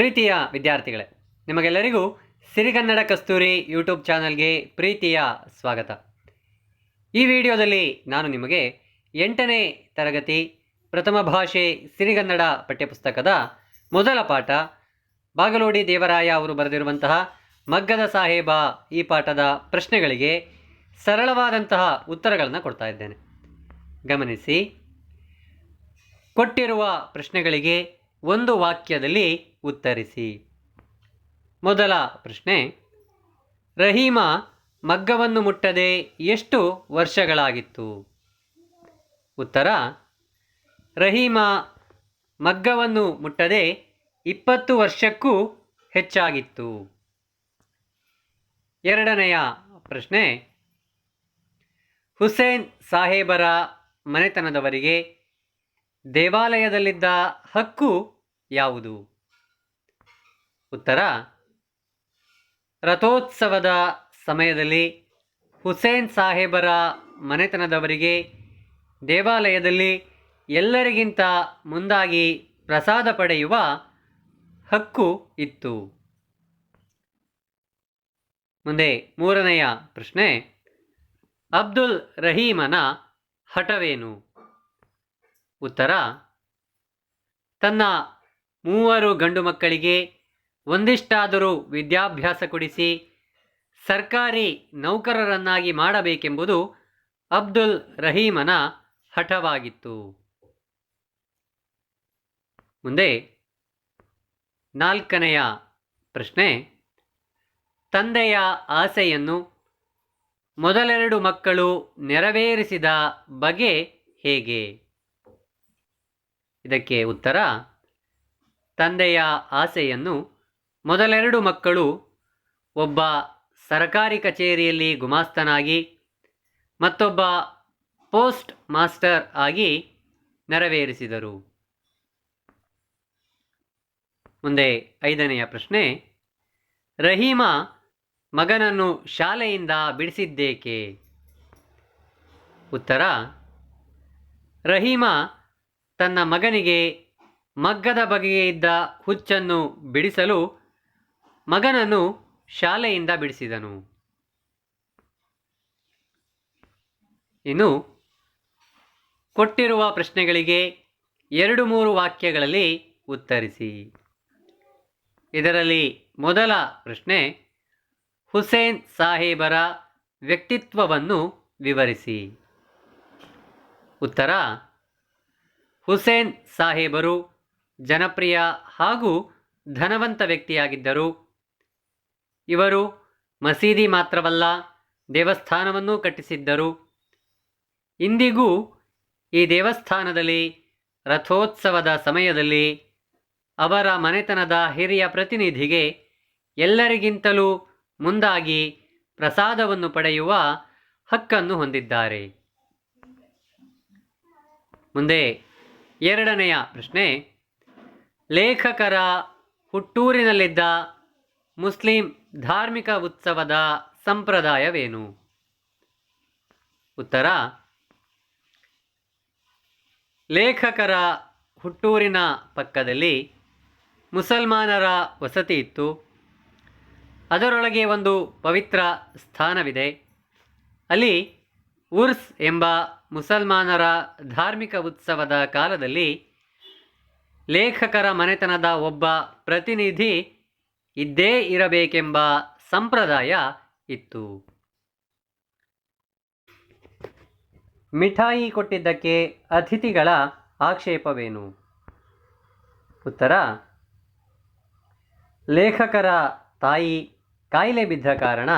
ಪ್ರೀತಿಯ ವಿದ್ಯಾರ್ಥಿಗಳೇ, ನಿಮಗೆಲ್ಲರಿಗೂ ಸಿರಿಗನ್ನಡ ಕಸ್ತೂರಿ ಯೂಟ್ಯೂಬ್ ಚಾನಲ್ಗೆ ಪ್ರೀತಿಯ ಸ್ವಾಗತ. ಈ ವಿಡಿಯೋದಲ್ಲಿ ನಾನು ನಿಮಗೆ ಎಂಟನೇ ತರಗತಿ ಪ್ರಥಮ ಭಾಷೆ ಸಿರಿಗನ್ನಡ ಪಠ್ಯಪುಸ್ತಕದ ಮೊದಲ ಪಾಠ, ಬಾಗಲೋಡಿ ದೇವರಾಯ ಅವರು ಬರೆದಿರುವಂತಹ ಮಗ್ಗದ ಸಾಹೇಬ ಈ ಪಾಠದ ಪ್ರಶ್ನೆಗಳಿಗೆ ಸರಳವಾದಂತಹ ಉತ್ತರಗಳನ್ನು ಕೊಡ್ತಾ ಇದ್ದೇನೆ. ಗಮನಿಸಿ, ಕೊಟ್ಟಿರುವ ಪ್ರಶ್ನೆಗಳಿಗೆ ಒಂದು ವಾಕ್ಯದಲ್ಲಿ ಉತ್ತರಿಸಿ. ಮೊದಲ ಪ್ರಶ್ನೆ, ರಹೀಮ ಮಗ್ಗವನ್ನು ಮುಟ್ಟದೆ ಎಷ್ಟು ವರ್ಷಗಳಾಗಿತ್ತು? ಉತ್ತರ, ರಹೀಮ ಮಗ್ಗವನ್ನು ಮುಟ್ಟದೆ ಇಪ್ಪತ್ತು ವರ್ಷಕ್ಕೂ ಹೆಚ್ಚಾಗಿತ್ತು. ಎರಡನೆಯ ಪ್ರಶ್ನೆ, ಹುಸೇನ್ ಸಾಹೇಬರ ಮನೆತನದವರಿಗೆ ದೇವಾಲಯದಲ್ಲಿದ್ದ ಹಕ್ಕು ಯಾವುದು? ಉತ್ತರ, ರಥೋತ್ಸವದ ಸಮಯದಲ್ಲಿ ಹುಸೇನ್ ಸಾಹೇಬರ ಮನೆತನದವರಿಗೆ ದೇವಾಲಯದಲ್ಲಿ ಎಲ್ಲರಿಗಿಂತ ಮುಂದಾಗಿ ಪ್ರಸಾದ ಪಡೆಯುವ ಹಕ್ಕು ಇತ್ತು. ಮುಂದೆ ಮೂರನೆಯ ಪ್ರಶ್ನೆ, ಅಬ್ದುಲ್ ರಹೀಮನ ಹಠವೇನು? ಉತ್ತರ, ತನ್ನ ಮೂವರು ಗಂಡು ಮಕ್ಕಳಿಗೆ ಒಂದಿಷ್ಟಾದರೂ ವಿದ್ಯಾಭ್ಯಾಸ ಕೊಡಿಸಿ ಸರ್ಕಾರಿ ನೌಕರರನ್ನಾಗಿ ಮಾಡಬೇಕೆಂಬುದು ಅಬ್ದುಲ್ ರಹೀಮನ ಹಠವಾಗಿತ್ತು. ಮುಂದೆ ನಾಲ್ಕನೆಯ ಪ್ರಶ್ನೆ, ತಂದೆಯ ಆಸೆಯನ್ನು ಮೊದಲೆರಡು ಮಕ್ಕಳು ನೆರವೇರಿಸಿದ ಬಗೆ ಹೇಗೆ? ಇದಕ್ಕೆ ಉತ್ತರ, ತಂದೆಯ ಆಸೆಯನ್ನು ಮೊದಲೆರಡು ಮಕ್ಕಳು ಒಬ್ಬ ಸರಕಾರಿ ಕಚೇರಿಯಲ್ಲಿ ಗುಮಾಸ್ತನಾಗಿ, ಮತ್ತೊಬ್ಬ ಪೋಸ್ಟ್ ಮಾಸ್ಟರ್ ಆಗಿ ನೆರವೇರಿಸಿದರು. ಮುಂದೆ ಐದನೆಯ ಪ್ರಶ್ನೆ, ರಹೀಮ ಮಗನನ್ನು ಶಾಲೆಯಿಂದ ಬಿಡಿಸಿದ್ದೇಕೆ? ಉತ್ತರ, ರಹೀಮ ತನ್ನ ಮಗನಿಗೆ ಮಗ್ಗದ ಬಗೆಗೆ ಇದ್ದ ಹುಚ್ಚನ್ನು ಬಿಡಿಸಲು ಮಗನನ್ನು ಶಾಲೆಯಿಂದ ಬಿಡಿಸಿದನು. ಇನ್ನು ಕೊಟ್ಟಿರುವ ಪ್ರಶ್ನೆಗಳಿಗೆ ಎರಡು ಮೂರು ವಾಕ್ಯಗಳಲ್ಲಿ ಉತ್ತರಿಸಿ. ಇದರಲ್ಲಿ ಮೊದಲ ಪ್ರಶ್ನೆ, ಹುಸೇನ್ ಸಾಹೇಬರ ವ್ಯಕ್ತಿತ್ವವನ್ನು ವಿವರಿಸಿ. ಉತ್ತರ ಹುಸೇನ್ ಸಾಹೇಬರು ಜನಪ್ರಿಯ ಹಾಗೂ ಧನವಂತ ವ್ಯಕ್ತಿಯಾಗಿದ್ದರು. ಇವರು ಮಸೀದಿ ಮಾತ್ರವಲ್ಲ, ದೇವಸ್ಥಾನವನ್ನೂ ಕಟ್ಟಿಸಿದ್ದರು. ಇಂದಿಗೂ ಈ ದೇವಸ್ಥಾನದಲ್ಲಿ ರಥೋತ್ಸವದ ಸಮಯದಲ್ಲಿ ಅವರ ಮನೆತನದ ಹಿರಿಯ ಪ್ರತಿನಿಧಿಗೆ ಎಲ್ಲರಿಗಿಂತಲೂ ಮುಂದಾಗಿ ಪ್ರಸಾದವನ್ನು ಪಡೆಯುವ ಹಕ್ಕನ್ನು ಹೊಂದಿದ್ದಾರೆ. ಮುಂದೆ ಎರಡನೆಯ ಪ್ರಶ್ನೆ, ಲೇಖಕರ ಹುಟ್ಟೂರಿನಲ್ಲಿದ್ದ ಮುಸ್ಲಿಂ ಧಾರ್ಮಿಕ ಉತ್ಸವದ ಸಂಪ್ರದಾಯವೇನು? ಉತ್ತರ, ಲೇಖಕರ ಹುಟ್ಟೂರಿನ ಪಕ್ಕದಲ್ಲಿ ಮುಸಲ್ಮಾನರ ವಸತಿ ಇತ್ತು. ಅದರೊಳಗೆ ಒಂದು ಪವಿತ್ರ ಸ್ಥಾನವಿದೆ. ಅಲ್ಲಿ ಉರ್ಸ್ ಎಂಬ ಮುಸಲ್ಮಾನರ ಧಾರ್ಮಿಕ ಉತ್ಸವದ ಕಾಲದಲ್ಲಿ ಲೇಖಕರ ಮನೆತನದ ಒಬ್ಬ ಪ್ರತಿನಿಧಿ ಇದ್ದೇ ಇರಬೇಕೆಂಬ ಸಂಪ್ರದಾಯ ಇತ್ತು. ಮಿಠಾಯಿ ಕೊಟ್ಟಿದ್ದಕ್ಕೆ ಅತಿಥಿಗಳ ಆಕ್ಷೇಪವೇನು? ಉತ್ತರ, ಲೇಖಕರ ತಾಯಿ ಕಾಯಿಲೆ ಬಿದ್ದ ಕಾರಣ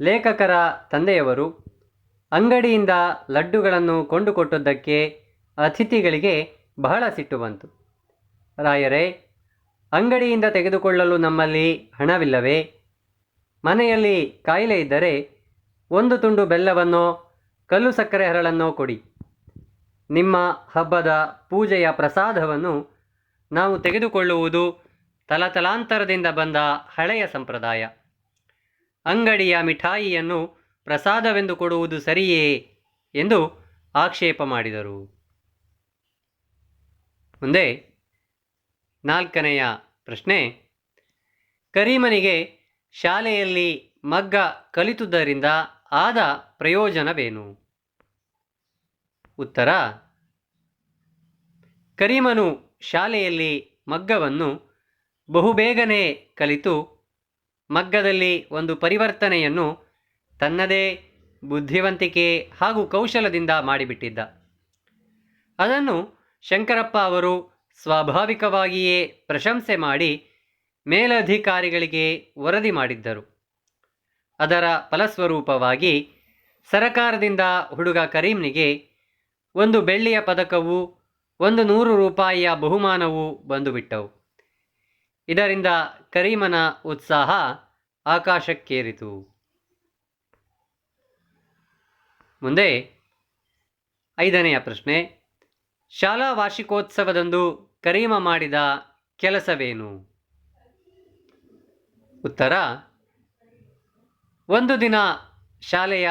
ಲೇಖಕರ ತಂದೆಯವರು ಅಂಗಡಿಯಿಂದ ಲಡ್ಡುಗಳನ್ನು ಕೊಂಡುಕೊಟ್ಟದ್ದಕ್ಕೆ ಅತಿಥಿಗಳಿಗೆ ಬಹಳ ಸಿಟ್ಟು ಬಂತು. ರಾಯರೇ, ಅಂಗಡಿಯಿಂದ ತೆಗೆದುಕೊಳ್ಳಲು ನಮ್ಮಲ್ಲಿ ಹಣವಿಲ್ಲವೇ? ಮನೆಯಲ್ಲಿ ಕಾಯಿಲೆ ಇದ್ದರೆ ಒಂದು ತುಂಡು ಬೆಲ್ಲವನ್ನೋ, ಕಲ್ಲು ಸಕ್ಕರೆ ಹರಳನ್ನೋ ಕೊಡಿ. ನಿಮ್ಮ ಹಬ್ಬದ ಪೂಜೆಯ ಪ್ರಸಾದವನ್ನು ನಾವು ತೆಗೆದುಕೊಳ್ಳುವುದು ತಲತಲಾಂತರದಿಂದ ಬಂದ ಹಳೆಯ ಸಂಪ್ರದಾಯ. ಅಂಗಡಿಯ ಮಿಠಾಯಿಯನ್ನು ಪ್ರಸಾದವೆಂದು ಕೊಡುವುದು ಸರಿಯೇ? ಎಂದು ಆಕ್ಷೇಪ ಮಾಡಿದರು. ಮುಂದೆ ನಾಲ್ಕನೆಯ ಪ್ರಶ್ನೆ. ಕರೀಮನಿಗೆ ಶಾಲೆಯಲ್ಲಿ ಮಗ್ಗ ಕಲಿತುದರಿಂದ ಆದ ಪ್ರಯೋಜನವೇನು? ಉತ್ತರ. ಕರೀಮನು ಶಾಲೆಯಲ್ಲಿ ಮಗ್ಗವನ್ನು ಬಹುಬೇಗನೆ ಕಲಿತು ಮಗ್ಗದಲ್ಲಿ ಒಂದು ಪರಿವರ್ತನೆಯನ್ನು ತನ್ನದೇ ಬುದ್ಧಿವಂತಿಕೆ ಹಾಗೂ ಕೌಶಲದಿಂದ ಮಾಡಿಬಿಟ್ಟಿದ್ದ. ಅದನ್ನು ಶಂಕರಪ್ಪ ಅವರು ಸ್ವಾಭಾವಿಕವಾಗಿಯೇ ಪ್ರಶಂಸೆ ಮಾಡಿ ಮೇಲಧಿಕಾರಿಗಳಿಗೆ ವರದಿ ಮಾಡಿದ್ದರು. ಅದರ ಫಲಸ್ವರೂಪವಾಗಿ ಸರಕಾರದಿಂದ ಹುಡುಗ ಕರೀಂನಿಗೆ ಒಂದು ಬೆಳ್ಳಿಯ ಪದಕವು ಒಂದು ನೂರು ರೂಪಾಯಿಯ ಬಹುಮಾನವು ಬಂದುಬಿಟ್ಟವು. ಇದರಿಂದ ಕರೀಮನ ಉತ್ಸಾಹ ಆಕಾಶಕ್ಕೇರಿತು. ಮುಂದೆ ಐದನೆಯ ಪ್ರಶ್ನೆ, ಶಾಲಾ ವಾರ್ಷಿಕೋತ್ಸವದಂದು ಕರೀಮ ಮಾಡಿದ ಕೆಲಸವೇನು? ಉತ್ತರ, ಒಂದು ದಿನ ಶಾಲೆಯ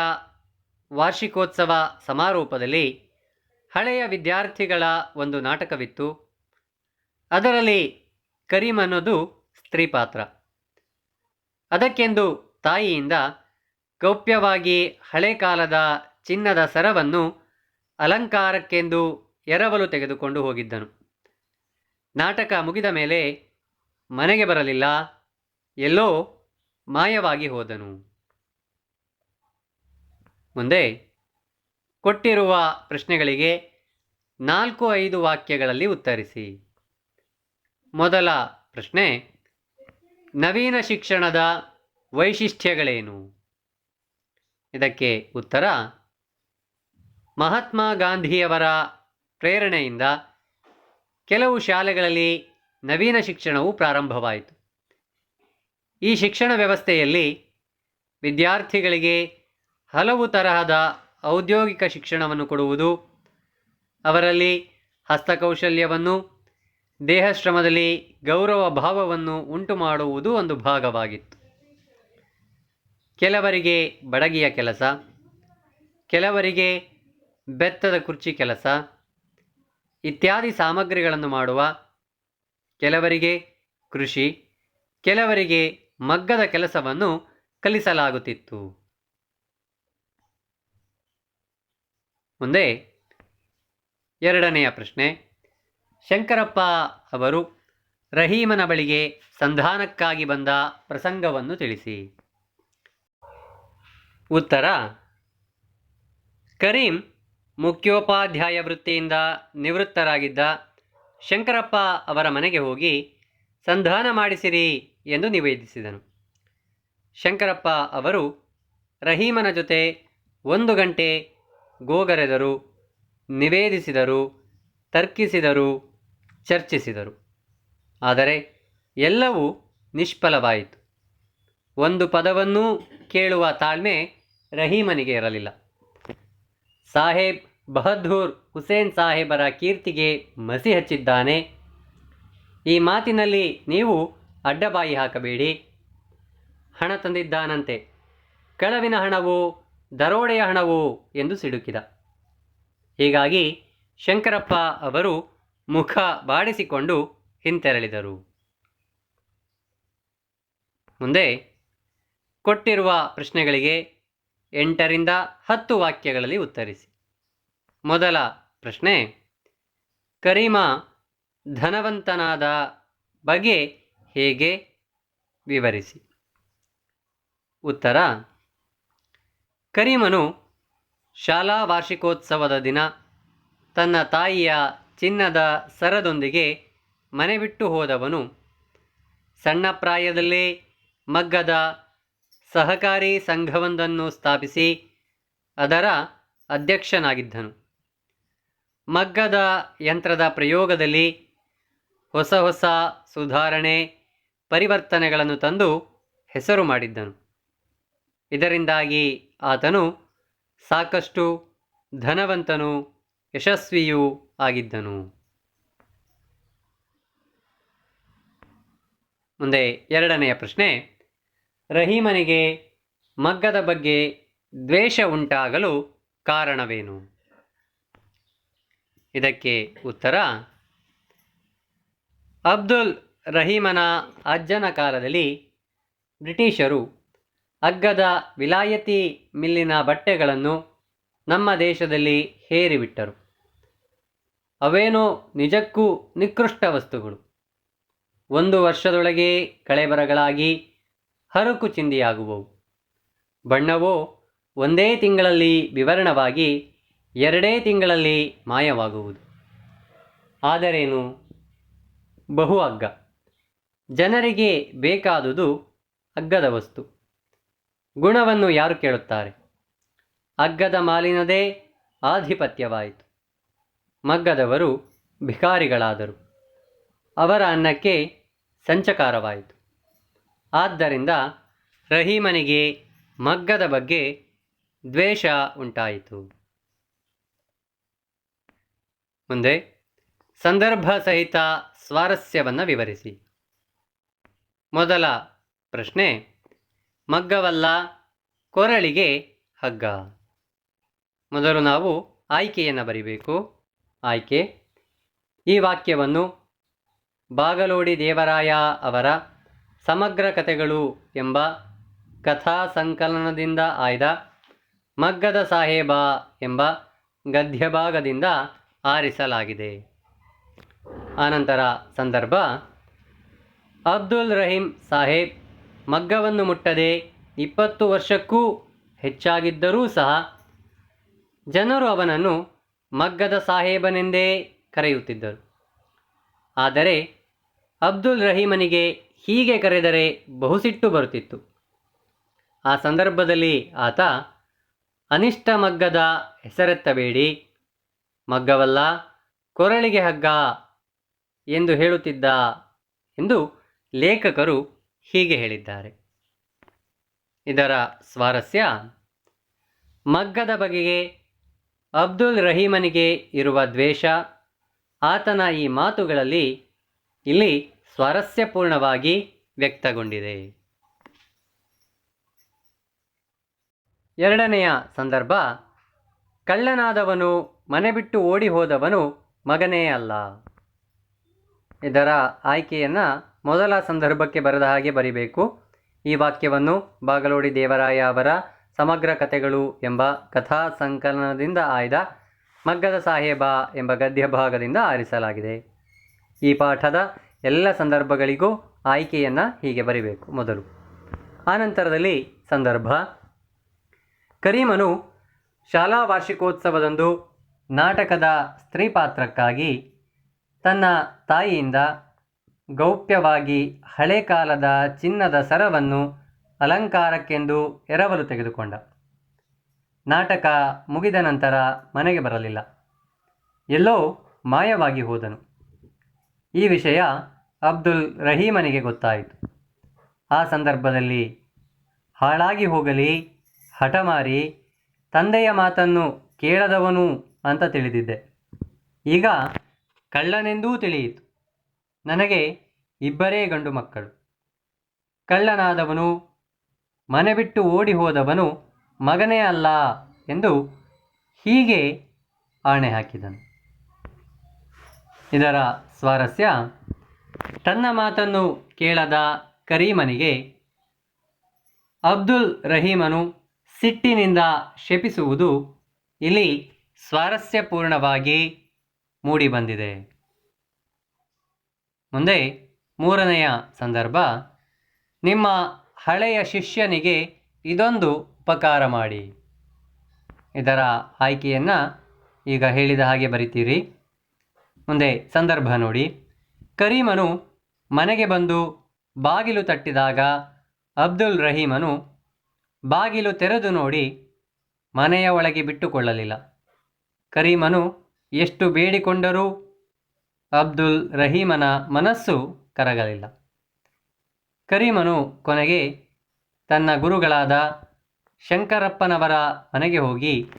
ವಾರ್ಷಿಕೋತ್ಸವ ಸಮಾರೋಪದಲ್ಲಿ ಹಳೆಯ ವಿದ್ಯಾರ್ಥಿಗಳ ಒಂದು ನಾಟಕವಿತ್ತು. ಅದರಲ್ಲಿ ಕರೀಮ್ ಅನ್ನೋದು ಸ್ತ್ರೀ ಪಾತ್ರ. ಅದಕ್ಕೆಂದು ತಾಯಿಯಿಂದ ಗೌಪ್ಯವಾಗಿ ಹಳೆ ಕಾಲದ ಚಿನ್ನದ ಸರವನ್ನು ಅಲಂಕಾರಕ್ಕೆಂದು ಎರವಲು ತೆಗೆದುಕೊಂಡು ಹೋಗಿದ್ದನು. ನಾಟಕ ಮುಗಿದ ಮೇಲೆ ಮನೆಗೆ ಬರಲಿಲ್ಲ, ಎಲ್ಲೋ ಮಾಯವಾಗಿ ಹೋದನು. ಮುಂದೆ ಕೊಟ್ಟಿರುವ ಪ್ರಶ್ನೆಗಳಿಗೆ ನಾಲ್ಕು ಐದು ವಾಕ್ಯಗಳಲ್ಲಿ ಉತ್ತರಿಸಿ. ಮೊದಲ ಪ್ರಶ್ನೆ, ನವೀನ ಶಿಕ್ಷಣದ ವೈಶಿಷ್ಟ್ಯಗಳೇನು? ಇದಕ್ಕೆ ಉತ್ತರ ಮಹಾತ್ಮ ಗಾಂಧಿಯವರ ಪ್ರೇರಣೆಯಿಂದ ಕೆಲವು ಶಾಲೆಗಳಲ್ಲಿ ನವೀನ ಶಿಕ್ಷಣವು ಪ್ರಾರಂಭವಾಯಿತು. ಈ ಶಿಕ್ಷಣ ವ್ಯವಸ್ಥೆಯಲ್ಲಿ ವಿದ್ಯಾರ್ಥಿಗಳಿಗೆ ಹಲವು ತರಹದ ಔದ್ಯೋಗಿಕ ಶಿಕ್ಷಣವನ್ನು ಕೊಡುವುದು, ಅವರಲ್ಲಿ ಹಸ್ತಕೌಶಲ್ಯವನ್ನು, ದೇಹಶ್ರಮದಲ್ಲಿ ಗೌರವ ಭಾವವನ್ನು ಉಂಟು ಮಾಡುವುದು ಒಂದು ಭಾಗವಾಗಿತ್ತು. ಕೆಲವರಿಗೆ ಬಡಗಿಯ ಕೆಲಸ, ಕೆಲವರಿಗೆ ಬೆತ್ತದ ಕುರ್ಚಿ ಕೆಲಸ, ಇತ್ಯಾದಿ ಸಾಮಗ್ರಿಗಳನ್ನು ಮಾಡುವ ಕೆಲವರಿಗೆ ಕೃಷಿ, ಕೆಲವರಿಗೆ ಮಗ್ಗದ ಕೆಲಸವನ್ನು ಕಲಿಸಲಾಗುತ್ತಿತ್ತು. ಮುಂದೆ ಎರಡನೆಯ ಪ್ರಶ್ನೆ. ಶಂಕರಪ್ಪ ಅವರು ರಹೀಮನ ಬಳಿಗೆ ಸಂಧಾನಕ್ಕಾಗಿ ಬಂದ ಪ್ರಸಂಗವನ್ನು ತಿಳಿಸಿ. ಉತ್ತರ, ಕರೀಂ ಮುಖ್ಯೋಪಾಧ್ಯಾಯ ವೃತ್ತಿಯಿಂದ ನಿವೃತ್ತರಾಗಿದ್ದ ಶಂಕರಪ್ಪ ಅವರ ಮನೆಗೆ ಹೋಗಿ ಸಂಧಾನ ಮಾಡಿಸಿರಿ ಎಂದು ನಿವೇದಿಸಿದನು. ಶಂಕರಪ್ಪ ಅವರು ರಹೀಮನ ಜೊತೆ ಒಂದು ಗಂಟೆ ಗೋಗರೆದರು, ನಿವೇದಿಸಿದರು, ತರ್ಕಿಸಿದರು, ಚರ್ಚಿಸಿದರು. ಆದರೆ ಎಲ್ಲವೂ ನಿಷ್ಫಲವಾಯಿತು. ಒಂದು ಪದವನ್ನೂ ಕೇಳುವ ತಾಳ್ಮೆ ರಹೀಮನಿಗೆ ಇರಲಿಲ್ಲ. ಸಾಹೇಬ್ ಬಹದ್ದೂರ್ ಹುಸೇನ್ ಸಾಹೇಬರ ಕೀರ್ತಿಗೆ ಮಸಿ ಹಚ್ಚಿದ್ದಾನೆ. ಈ ಮಾತಿನಲ್ಲಿ ನೀವು ಅಡ್ಡಬಾಯಿ ಹಾಕಬೇಡಿ. ಹಣ ತಂದಿದ್ದಾನಂತೆ. ಕಳವಿನ ಹಣವು ದರೋಡೆಯ ಹಣವು ಎಂದು ಸಿಡುಕಿದ. ಹೀಗಾಗಿ ಶಂಕರಪ್ಪ ಅವರು ಮುಖ ಬಾಡಿಸಿಕೊಂಡು ಹಿಂತೆರಳಿದರು. ಮುಂದೆ ಕೊಟ್ಟಿರುವ ಪ್ರಶ್ನೆಗಳಿಗೆ ಎಂಟರಿಂದ ಹತ್ತು ವಾಕ್ಯಗಳಲ್ಲಿ ಉತ್ತರಿಸಿ. ಮೊದಲ ಪ್ರಶ್ನೆ, ಕರೀಮ ಧನವಂತನಾದ ಬಗೆ ಹೇಗೆ ವಿವರಿಸಿ? ಉತ್ತರ, ಕರೀಮನು ಶಾಲಾ ವಾರ್ಷಿಕೋತ್ಸವದ ದಿನ ತನ್ನ ತಾಯಿಯ ಚಿನ್ನದ ಸರದೊಂದಿಗೆ ಮನೆ ಬಿಟ್ಟು ಹೋದವನು. ಸಣ್ಣ ಪ್ರಾಯದಲ್ಲೇ ಮಗ್ಗದ ಸಹಕಾರಿ ಸಂಘವೊಂದನ್ನು ಸ್ಥಾಪಿಸಿ ಅದರ ಅಧ್ಯಕ್ಷನಾಗಿದ್ದನು. ಮಗ್ಗದ ಯಂತ್ರದ ಪ್ರಯೋಗದಲ್ಲಿ ಹೊಸ ಹೊಸ ಸುಧಾರಣೆ, ಪರಿವರ್ತನೆಗಳನ್ನು ತಂದು ಹೆಸರು ಮಾಡಿದ್ದನು. ಇದರಿಂದಾಗಿ ಆತನು ಸಾಕಷ್ಟು ಧನವಂತನು ಯಶಸ್ವಿಯೂ ಆಗಿದ್ದನು. ಮುಂದೆ ಎರಡನೆಯ ಪ್ರಶ್ನೆ, ರಹೀಮನಿಗೆ ಮಗ್ಗದ ಬಗ್ಗೆ ದ್ವೇಷ ಉಂಟಾಗಲು ಕಾರಣವೇನು? ಇದಕ್ಕೆ ಉತ್ತರ, ಅಬ್ದುಲ್ ರಹೀಮನ ಅಜ್ಜನ ಕಾಲದಲ್ಲಿ ಬ್ರಿಟಿಷರು ಅಗ್ಗದ ವಿಲಾಯತಿ ಮಿಲ್ಲಿನ ಬಟ್ಟೆಗಳನ್ನು ನಮ್ಮ ದೇಶದಲ್ಲಿ ಹೇರಿಬಿಟ್ಟರು. ಅವೇನೋ ನಿಜಕ್ಕೂ ನಿಕೃಷ್ಟ ವಸ್ತುಗಳು. ಒಂದು ವರ್ಷದೊಳಗೆ ಕಳೆಬರಗಳಾಗಿ ಹರಕು ಚಿಂದಿಯಾಗುವವು. ಬಣ್ಣವೋ ಒಂದೇ ತಿಂಗಳಲ್ಲಿ ವಿವರಣವಾಗಿ ಎರಡೇ ತಿಂಗಳಲ್ಲಿ ಮಾಯವಾಗುವುದು. ಆದರೇನು? ಬಹು ಅಗ್ಗ ಜನರಿಗೆ ಬೇಕಾದುದು ಅಗ್ಗದ ವಸ್ತು. ಗುಣವನ್ನು ಯಾರು ಕೇಳುತ್ತಾರೆ? ಅಗ್ಗದ ಮಾಲಿನದೇ ಆಧಿಪತ್ಯವಾಯಿತು. ಮಗ್ಗದವರು ಭಿಕಾರಿಗಳಾದರು. ಅವರ ಅನ್ನಕ್ಕೆ ಸಂಚಕಾರವಾಯಿತು. ಆದ್ದರಿಂದ ರಹೀಮನಿಗೆ ಮಗ್ಗದ ಬಗ್ಗೆ ದ್ವೇಷ ಉಂಟಾಯಿತು. ಮುಂದೆ ಸಂದರ್ಭ ಸಹಿತ ಸ್ವಾರಸ್ಯವನ್ನು ವಿವರಿಸಿ. ಮೊದಲ ಪ್ರಶ್ನೆ, ಮಗ್ಗವಲ್ಲ, ಕೊರಳಿಗೆ ಹಗ್ಗ. ಮೊದಲು ನಾವು ಆಯ್ಕೆಯನ್ನು ಬರೀಬೇಕು. ಆಯ್ಕೆ, ಈ ವಾಕ್ಯವನ್ನು ಬಾಗಲೋಡಿ ದೇವರಾಯ ಅವರ ಸಮಗ್ರ ಕಥೆಗಳು ಎಂಬ ಕಥಾ ಸಂಕಲನದಿಂದ ಆಯ್ದ ಮಗ್ಗದ ಸಾಹೇಬ ಎಂಬ ಗದ್ಯಭಾಗದಿಂದ ಆರಿಸಲಾಗಿದೆ. ಆನಂತರ ಸಂದರ್ಭ, ಅಬ್ದುಲ್ ರಹೀಂ ಸಾಹೇಬ್ ಮಗ್ಗವನ್ನು ಮುಟ್ಟದೆ ಇಪ್ಪತ್ತು ವರ್ಷಕ್ಕೂ ಹೆಚ್ಚಾಗಿದ್ದರೂ ಸಹ ಜನರು ಅವನನ್ನು ಮಗ್ಗದ ಸಾಹೇಬನೆಂದೇ ಕರೆಯುತ್ತಿದ್ದರು. ಆದರೆ ಅಬ್ದುಲ್ ರಹೀಮನಿಗೆ ಹೀಗೆ ಕರೆದರೆ ಬಹುಸಿಟ್ಟು ಬರುತ್ತಿತ್ತು. ಆ ಸಂದರ್ಭದಲ್ಲಿ ಆತ, ಅನಿಷ್ಟ ಮಗ್ಗದ ಹೆಸರೆತ್ತಬೇಡಿ ಮಗ್ಗವಲ್ಲ, ಕೊರಳಿಗೆ ಹಗ್ಗ ಎಂದು ಹೇಳುತ್ತಿದ್ದ ಎಂದು ಲೇಖಕರು ಹೀಗೆ ಹೇಳಿದ್ದಾರೆ. ಇದರ ಸ್ವಾರಸ್ಯ, ಮಗ್ಗದ ಬಗೆಗೆ ಅಬ್ದುಲ್ ರಹೀಮನಿಗೆ ಇರುವ ದ್ವೇಷ, ಆತನ ಈ ಮಾತುಗಳಲ್ಲಿ ಇಲ್ಲಿ ಸ್ವಾರಸ್ಯಪೂರ್ಣವಾಗಿ ವ್ಯಕ್ತಗೊಂಡಿದೆ. ಎರಡನೆಯ ಸಂದರ್ಭ, ಕಳ್ಳನಾದವನು ಮನೆ ಬಿಟ್ಟು ಓಡಿ ಹೋದವನು ಮಗನೇ ಅಲ್ಲ. ಇದರ ಆಯ್ಕೆಯನ್ನು ಮೊದಲ ಸಂದರ್ಭಕ್ಕೆ ಬರೆದ ಹಾಗೆ ಬರಿಬೇಕು. ಈ ವಾಕ್ಯವನ್ನು ಬಾಗಲೋಡಿ ದೇವರಾಯ ಅವರ ಸಮಗ್ರ ಕಥೆಗಳು ಎಂಬ ಕಥಾ ಸಂಕಲನದಿಂದ ಆಯ್ದ ಮಗ್ಗದ ಸಾಹೇಬ ಎಂಬ ಗದ್ಯ ಭಾಗದಿಂದ ಆರಿಸಲಾಗಿದೆ. ಈ ಪಾಠದ ಎಲ್ಲ ಸಂದರ್ಭಗಳಿಗೂ ಆಯ್ಕೆಯನ್ನು ಹೀಗೆ ಬರಿಬೇಕು ಮೊದಲು. ಆನಂತರದಲ್ಲಿ ಸಂದರ್ಭ. ಕರೀಮನು ಶಾಲಾ ವಾರ್ಷಿಕೋತ್ಸವದಂದು ನಾಟಕದ ಸ್ತ್ರೀ ಪಾತ್ರಕ್ಕಾಗಿ ತನ್ನ ತಾಯಿಯಿಂದ ಗೌಪ್ಯವಾಗಿ ಹಳೆ ಕಾಲದ ಚಿನ್ನದ ಸರವನ್ನು ಅಲಂಕಾರಕ್ಕೆಂದು ಎರವಲು ತೆಗೆದುಕೊಂಡ. ನಾಟಕ ಮುಗಿದ ನಂತರ ಮನೆಗೆ ಬರಲಿಲ್ಲ. ಎಲ್ಲೋ ಮಾಯವಾಗಿ ಹೋದನು. ಈ ವಿಷಯ ಅಬ್ದುಲ್ ರಹೀಮನಿಗೆ ಗೊತ್ತಾಯಿತು. ಆ ಸಂದರ್ಭದಲ್ಲಿ ಹಾಳಾಗಿ ಹೋಗಲಿ, ಹಠಮಾರಿ, ತಂದೆಯ ಮಾತನ್ನು ಕೇಳದವನು ಅಂತ ತಿಳಿದಿದ್ದೆ. ಈಗ ಕಳ್ಳನೆಂದೂ ತಿಳಿಯಿತು. ನನಗೆ ಇಬ್ಬರೇ ಗಂಡು ಮಕ್ಕಳು. ಕಳ್ಳನಾದವನು ಮನೆ ಬಿಟ್ಟು ಓಡಿ ಹೋದವನು ಮಗನೇ ಅಲ್ಲ ಎಂದು ಹೀಗೆ ಆಣೆ ಹಾಕಿದನು. ಇದರ ಸ್ವಾರಸ್ಯ, ತನ್ನ ಮಾತನ್ನು ಕೇಳದ ಕರೀಮನಿಗೆ ಅಬ್ದುಲ್ ರಹೀಮನು ಸಿಟ್ಟಿನಿಂದ ಶಪಿಸುವುದು ಇಲ್ಲಿ ಸ್ವಾರಸ್ಯಪೂರ್ಣವಾಗಿ ಮೂಡಿಬಂದಿದೆ. ಮುಂದೆ ಮೂರನೆಯ ಸಂದರ್ಭ, ನಿಮ್ಮ ಹಳೆಯ ಶಿಷ್ಯನಿಗೆ ಇದೊಂದು ಉಪಕಾರ ಮಾಡಿ. ಇದರ ಆಯ್ಕೆಯನ್ನು ಈಗ ಹೇಳಿದ ಹಾಗೆ ಬರಿತೀರಿ. ಮುಂದೆ ಸಂದರ್ಭ ನೋಡಿ. ಕರೀಮನು ಮನೆಗೆ ಬಂದು ಬಾಗಿಲು ತಟ್ಟಿದಾಗ ಅಬ್ದುಲ್ ರಹೀಮನು ಬಾಗಿಲು ತೆರೆದು ನೋಡಿ ಮನೆಯ ಒಳಗೆ ಬಿಟ್ಟುಕೊಳ್ಳಲಿಲ್ಲ. ಕರೀಮನು ಎಷ್ಟು ಬೇಡಿಕೊಂಡರೂ ಅಬ್ದುಲ್ ರಹೀಮನ ಮನಸ್ಸು ಕರಗಲಿಲ್ಲ. ಕರೀಮನು ಕೊನೆಗೆ ತನ್ನ ಗುರುಗಳಾದ ಶಂಕರಪ್ಪನವರ ಮನೆಗೆ ಹೋಗಿ,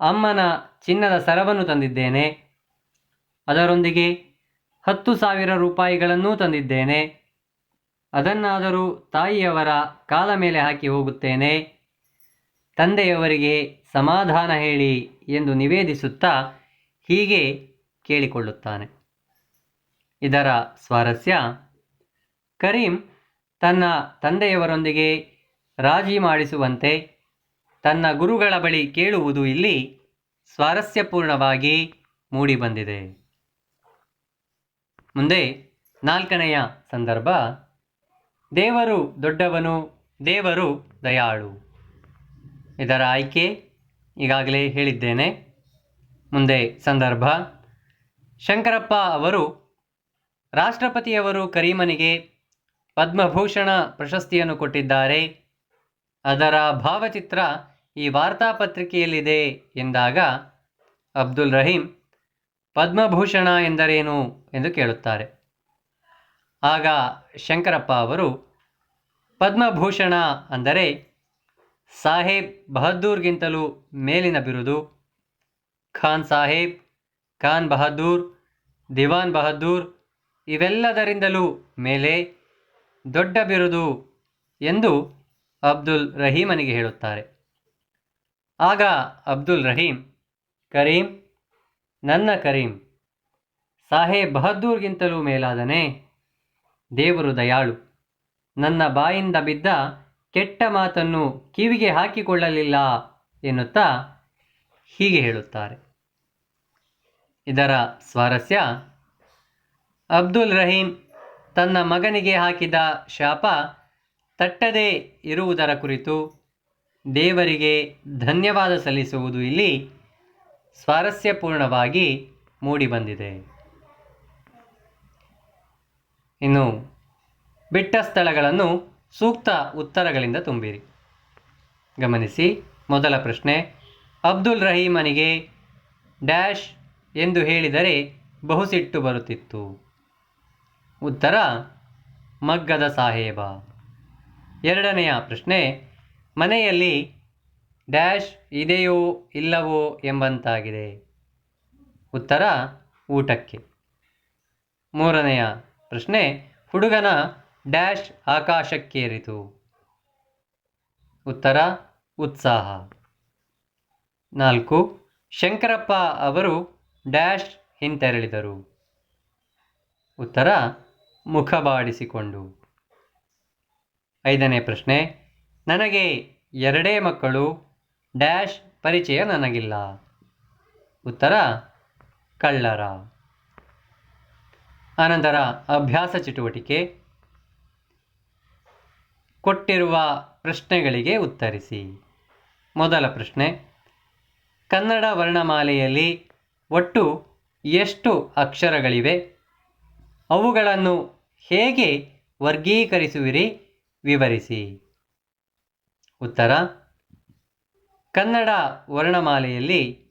ಅಮ್ಮನ ಚಿನ್ನದ ಸರವನ್ನು ತಂದಿದ್ದೇನೆ. ಅದರೊಂದಿಗೆ ಹತ್ತು ಸಾವಿರ ರೂಪಾಯಿಗಳನ್ನೂ ತಂದಿದ್ದೇನೆ. ಅದನ್ನಾದರೂ ತಾಯಿಯವರ ಕಾಲ ಮೇಲೆ ಹಾಕಿ ಹೋಗುತ್ತೇನೆ. ತಂದೆಯವರಿಗೆ ಸಮಾಧಾನ ಹೇಳಿ ಎಂದು ನಿವೇದಿಸುತ್ತಾ ಹೀಗೆ ಕೇಳಿಕೊಳ್ಳುತ್ತಾನೆ. ಇದರ ಸ್ವಾರಸ್ಯ, ಕರೀಂ ತನ್ನ ತಂದೆಯವರೊಂದಿಗೆ ರಾಜಿ ಮಾಡಿಸುವಂತೆ ತನ್ನ ಗುರುಗಳ ಬಳಿ ಕೇಳುವುದು ಇಲ್ಲಿ ಸ್ವಾರಸ್ಯಪೂರ್ಣವಾಗಿ ಮೂಡಿಬಂದಿದೆ. ಮುಂದೆ ನಾಲ್ಕನೆಯ ಸಂದರ್ಭ, ದೇವರು ದೊಡ್ಡವನು, ದೇವರು ದಯಾಳು. ಇದರ ಆಯ್ಕೆ ಈಗಾಗಲೇ ಹೇಳಿದ್ದೇನೆ. ಮುಂದೆ ಸಂದರ್ಭ. ಶಂಕರಪ್ಪ ಅವರು ರಾಷ್ಟ್ರಪತಿಯವರು ಕರೀಮನಿಗೆ ಪದ್ಮಭೂಷಣ ಪ್ರಶಸ್ತಿಯನ್ನು ಕೊಟ್ಟಿದ್ದಾರೆ. ಅದರ ಭಾವಚಿತ್ರ ಈ ವಾರ್ತಾಪತ್ರಿಕೆಯಲ್ಲಿದೆ ಎಂದಾಗ ಅಬ್ದುಲ್ ರಹೀಂ ಪದ್ಮಭೂಷಣ ಎಂದರೇನು ಎಂದು ಕೇಳುತ್ತಾರೆ. ಆಗ ಶಂಕರಪ್ಪ ಅವರು ಪದ್ಮಭೂಷಣ ಅಂದರೆ ಸಾಹೇಬ್ ಬಹದ್ದೂರ್ಗಿಂತಲೂ ಮೇಲಿನ ಬಿರುದು. ಖಾನ್ ಸಾಹೇಬ್, ಖಾನ್ ಬಹದ್ದೂರ್, ದಿವಾನ್ ಬಹದ್ದೂರ್ ಇವೆಲ್ಲದರಿಂದಲೂ ಮೇಲೆ ದೊಡ್ಡ ಬಿರುದು ಎಂದು ಅಬ್ದುಲ್ ರಹೀಮನಿಗೆ ಹೇಳುತ್ತಾರೆ. ಆಗ ಅಬ್ದುಲ್ ರಹೀಂ, ಕರೀಂ, ನನ್ನ ಕರೀಂ, ಸಾಹೇಬ್ ಬಹದ್ದೂರ್ಗಿಂತಲೂ ಮೇಲಾದನೆ ದೇವರು ದಯಾಳು ನನ್ನ ಬಾಯಿಂದ ಬಿದ್ದ ಕೆಟ್ಟ ಮಾತನ್ನು ಕಿವಿಗೆ ಹಾಕಿಕೊಳ್ಳಲಿಲ್ಲ ಎನ್ನುತ್ತಾ ಹೀಗೆ ಹೇಳುತ್ತಾರೆ. ಇದರ ಸ್ವಾರಸ್ಯ, ಅಬ್ದುಲ್ ರಹೀಂ ತನ್ನ ಮಗನಿಗೆ ಹಾಕಿದ ಶಾಪ ತಟ್ಟದೇ ಇರುವುದರ ಕುರಿತು ದೇವರಿಗೆ ಧನ್ಯವಾದ ಸಲ್ಲಿಸುವುದು ಇಲ್ಲಿ ಸ್ವಾರಸ್ಯಪೂರ್ಣವಾಗಿ ಮೂಡಿಬಂದಿದೆ. ಇನ್ನು ಬಿಟ್ಟ ಸ್ಥಳಗಳನ್ನು ಸೂಕ್ತ ಉತ್ತರಗಳಿಂದ ತುಂಬಿರಿ. ಗಮನಿಸಿ, ಮೊದಲ ಪ್ರಶ್ನೆ, ಅಬ್ದುಲ್ ರಹೀಮನಿಗೆ ಡ್ಯಾಶ್ ಎಂದು ಹೇಳಿದರೆ ಬಹುಸಿಟ್ಟು ಬರುತ್ತಿತ್ತು. ಉತ್ತರ, ಮಗ್ಗದ ಸಾಹೇಬ. ಎರಡನೆಯ ಪ್ರಶ್ನೆ, ಮನೆಯಲ್ಲಿ ಡ್ಯಾಶ್ ಇದೆಯೋ ಇಲ್ಲವೋ ಎಂಬಂತಾಗಿದೆ. ಉತ್ತರ, ಊಟಕ್ಕೆ. ಮೂರನೆಯ ಪ್ರಶ್ನೆ, ಹುಡುಗನ ಡ್ಯಾಶ್ ಆಕಾಶಕ್ಕೇರಿತು. ಉತ್ತರ, ಉತ್ಸಾಹ. ನಾಲ್ಕು, ಶಂಕರಪ್ಪ ಅವರು ಡ್ಯಾಶ್ ಹಿಂತೆರಳಿದರು. ಉತ್ತರ, ಮುಖಬಾಡಿಸಿಕೊಂಡು. ಐದನೇ ಪ್ರಶ್ನೆ, ನನಗೆ ಎರಡೇ ಮಕ್ಕಳು, ಡ್ಯಾಶ್ ಪರಿಚಯ ನನಗಿಲ್ಲ. ಉತ್ತರ, ಕಳ್ಳರ. ಆನಂತರ ಅಭ್ಯಾಸ ಚಟುವಟಿಕೆ ಕೊಟ್ಟಿರುವ ಪ್ರಶ್ನೆಗಳಿಗೆ ಉತ್ತರಿಸಿ. ಮೊದಲ ಪ್ರಶ್ನೆ, ಕನ್ನಡ ವರ್ಣಮಾಲೆಯಲ್ಲಿ ಒಟ್ಟು ಎಷ್ಟು ಅಕ್ಷರಗಳಿವೆ? ಅವುಗಳನ್ನು ಹೇಗೆ ವರ್ಗೀಕರಿಸುವಿರಿ? ವಿವರಿಸಿ. ಉತ್ತರ, ಕನ್ನಡ ವರ್ಣಮಾಲೆಯಲ್ಲಿ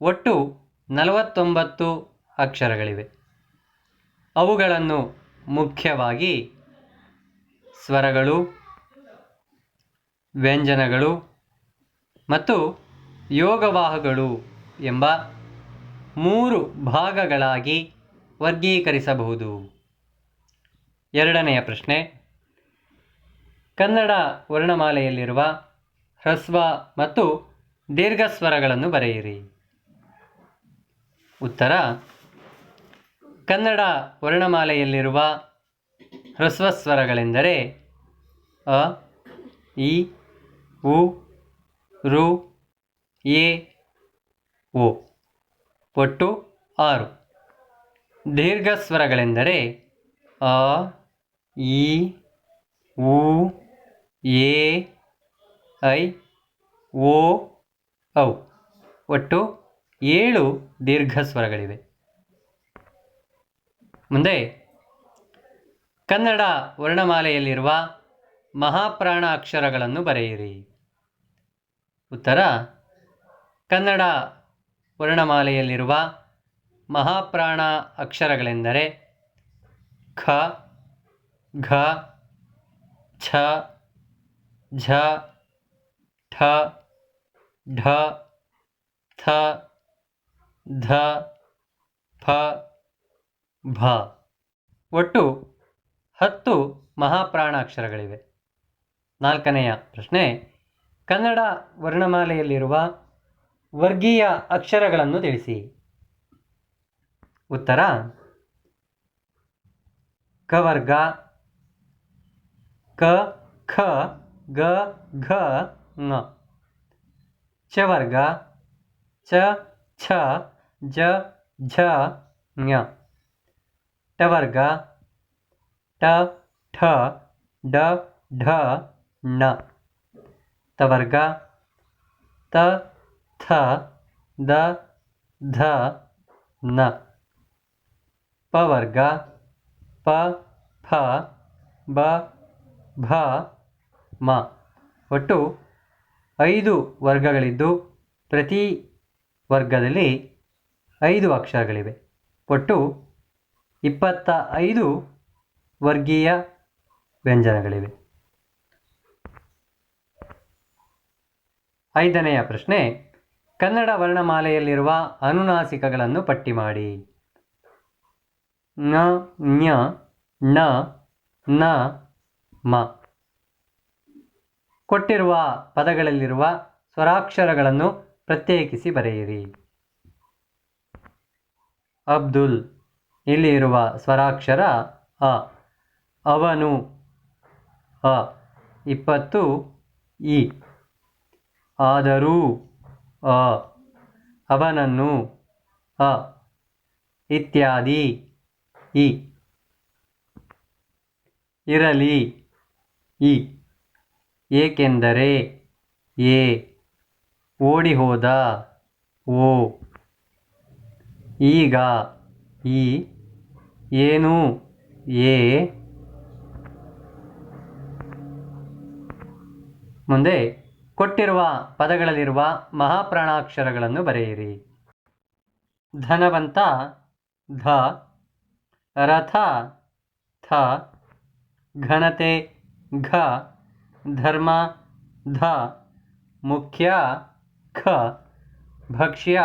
ಒಟ್ಟು ನಲವತ್ತೊಂಬತ್ತು ಅಕ್ಷರಗಳಿವೆ. ಅವುಗಳನ್ನು ಮುಖ್ಯವಾಗಿ ಸ್ವರಗಳು, ವ್ಯಂಜನಗಳು ಮತ್ತು ಯೋಗವಾಹಗಳು ಎಂಬ ಮೂರು ಭಾಗಗಳಾಗಿ ವರ್ಗೀಕರಿಸಬಹುದು. ಎರಡನೆಯ ಪ್ರಶ್ನೆ, ಕನ್ನಡ ವರ್ಣಮಾಲೆಯಲ್ಲಿರುವ ಹ್ರಸ್ವ ಮತ್ತು ದೀರ್ಘಸ್ವರಗಳನ್ನು ಬರೆಯಿರಿ. ಉತ್ತರ, ಕನ್ನಡ ವರ್ಣಮಾಲೆಯಲ್ಲಿರುವ ಹ್ರಸ್ವ ಸ್ವರಗಳೆಂದರೆ ಅ, ಇ, ಉ, ರು, ಎ, ಓ. ಒಟ್ಟು ಆರು. ದೀರ್ಘ ಸ್ವರಗಳೆಂದರೆ ಅ, ಇ, ಉ, ಎ, ಐ, ಓ, ಔ. ಒಟ್ಟು ಏಳು ದೀರ್ಘ ಸ್ವರಗಳಿವೆ ಮುಂದೆ ಕನ್ನಡ ವರ್ಣಮಾಲೆಯಲ್ಲಿರುವ ಮಹಾಪ್ರಾಣ ಅಕ್ಷರಗಳನ್ನು ಬರೆಯಿರಿ. ಉತ್ತರ, ಕನ್ನಡ ವರ್ಣಮಾಲೆಯಲ್ಲಿರುವ ಮಹಾಪ್ರಾಣ ಅಕ್ಷರಗಳೆಂದರೆ ಖ, ಘ, ಛ, ಝ, ಠ, ಢ, ಥ, ಧ ಫ ಭ. ಒಟ್ಟು ಹತ್ತು ಮಹಾಪ್ರಾಣಾಕ್ಷರಗಳಿವೆ. ನಾಲ್ಕನೆಯ ಪ್ರಶ್ನೆ, ಕನ್ನಡ ವರ್ಣಮಾಲೆಯಲ್ಲಿರುವ ವರ್ಗೀಯ ಅಕ್ಷರಗಳನ್ನು ತಿಳಿಸಿ. ಉತ್ತರ ಕವರ್ಗ ವರ್ಗ, ಕ, ಖ, ಗ, ಘ, ನ. ಚ ವರ್ಗ, ಚ, ಛ, ಜ, ಝ, ಞ. ಟ ವರ್ಗ ಟ, ಠ, ಡ, ಢ, ಣ. ತವರ್ಗ ವರ್ಗ ತ, ಥ, ದ, ಧ, ನ. ಪ ವರ್ಗ ಪ, ಫ, ಬ, ಭ, ಮ. ಒಟ್ಟು ಐದು ವರ್ಗಗಳಿದ್ದು ಪ್ರತಿ ವರ್ಗದಲ್ಲಿ ಐದು ಅಕ್ಷರಗಳಿವೆ. ಒಟ್ಟು ಇಪ್ಪತ್ತ ಐದು ವರ್ಗೀಯ ವ್ಯಂಜನಗಳಿವೆ. ಐದನೆಯ ಪ್ರಶ್ನೆ, ಕನ್ನಡ ವರ್ಣಮಾಲೆಯಲ್ಲಿರುವ ಅನುನಾಸಿಕಗಳನ್ನು ಪಟ್ಟಿ ಮಾಡಿ. ನ ಞ ಣ ನ, ಮ. ಕೊಟ್ಟಿರುವ ಪದಗಳಲ್ಲಿರುವ ಸ್ವರಾಕ್ಷರಗಳನ್ನು ಪ್ರತ್ಯೇಕಿಸಿ ಬರೆಯಿರಿ. ಅಬ್ದುಲ್ ಇಲ್ಲಿ ಇರುವ ಸ್ವರಾಕ್ಷರ ಅ. ಅವನು. ಅ ಇಪ್ಪತ್ತು ಇ ಆದರೂ, ಅ, ಅವನನ್ನು, ಅ, ಇತ್ಯಾದಿ ಇ ಇರಲಿ ಇ ಏಕೆಂದರೆ, ಎ, ಓಡಿಹೋದ, ಓ. ಈಗ, ಈ. ಏನು, ಎ ಮುಂದೆ ಕೊಟ್ಟಿರುವ ಪದಗಳಲ್ಲಿರುವ ಮಹಾಪ್ರಾಣಾಕ್ಷರಗಳನ್ನು ಬರೆಯಿರಿ. ಧನವಂತ, ಧ, ರಥ, ಥ, ಘನತೆ, ಘ, ಧರ್ಮ, ಧ, ಮುಖ್ಯ, ಖ, ಭಕ್ಷ್ಯ,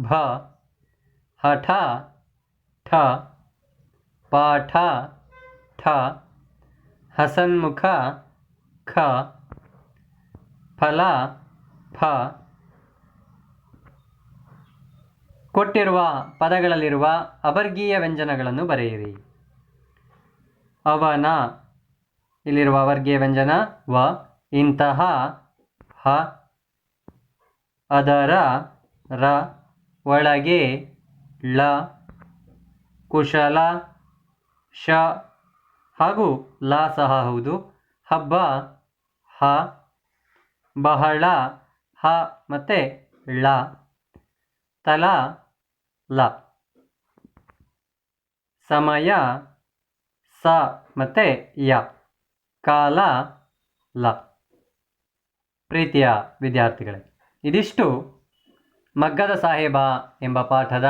ಭ, ಹಠ, ಠ, ಪಾಠ, ಠ, ಹಸನ್ಮುಖ, ಖ ಫಲ, ಫ, ಕೊಟ್ಟಿರುವ ಪದಗಳಲ್ಲಿರುವ ಅವರ್ಗೀಯ ವ್ಯಂಜನಗಳನ್ನು ಬರೆಯಿರಿ. ಅವನ, ಇಲ್ಲಿರುವ ಅವರ್ಗೀಯ ವ್ಯಂಜನ, ವ, ಇಂತಹ, ಹ, ಅದರ, ರ, ಒಳಗೆ, ಳ, ಕುಶಲ, ಶ, ಹಾಗೂ ಲ ಸಹ ಹೌದು. ಹಬ್ಬ, ಹ ಬಹಳ, ಹ ಮತ್ತು ಳ. ತಲ, ಲ. ಸಮಯ, ಸ ಮತ್ತು ಯ. ಕಾಲ, ಲ. ಪ್ರೀತಿಯ ವಿದ್ಯಾರ್ಥಿಗಳೇ, ಇದಿಷ್ಟು ಮಗ್ಗದ ಸಾಹೇಬ ಎಂಬ ಪಾಠದ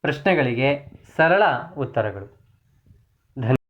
ಪ್ರಶ್ನೆಗಳಿಗೆ ಸರಳ ಉತ್ತರಗಳು.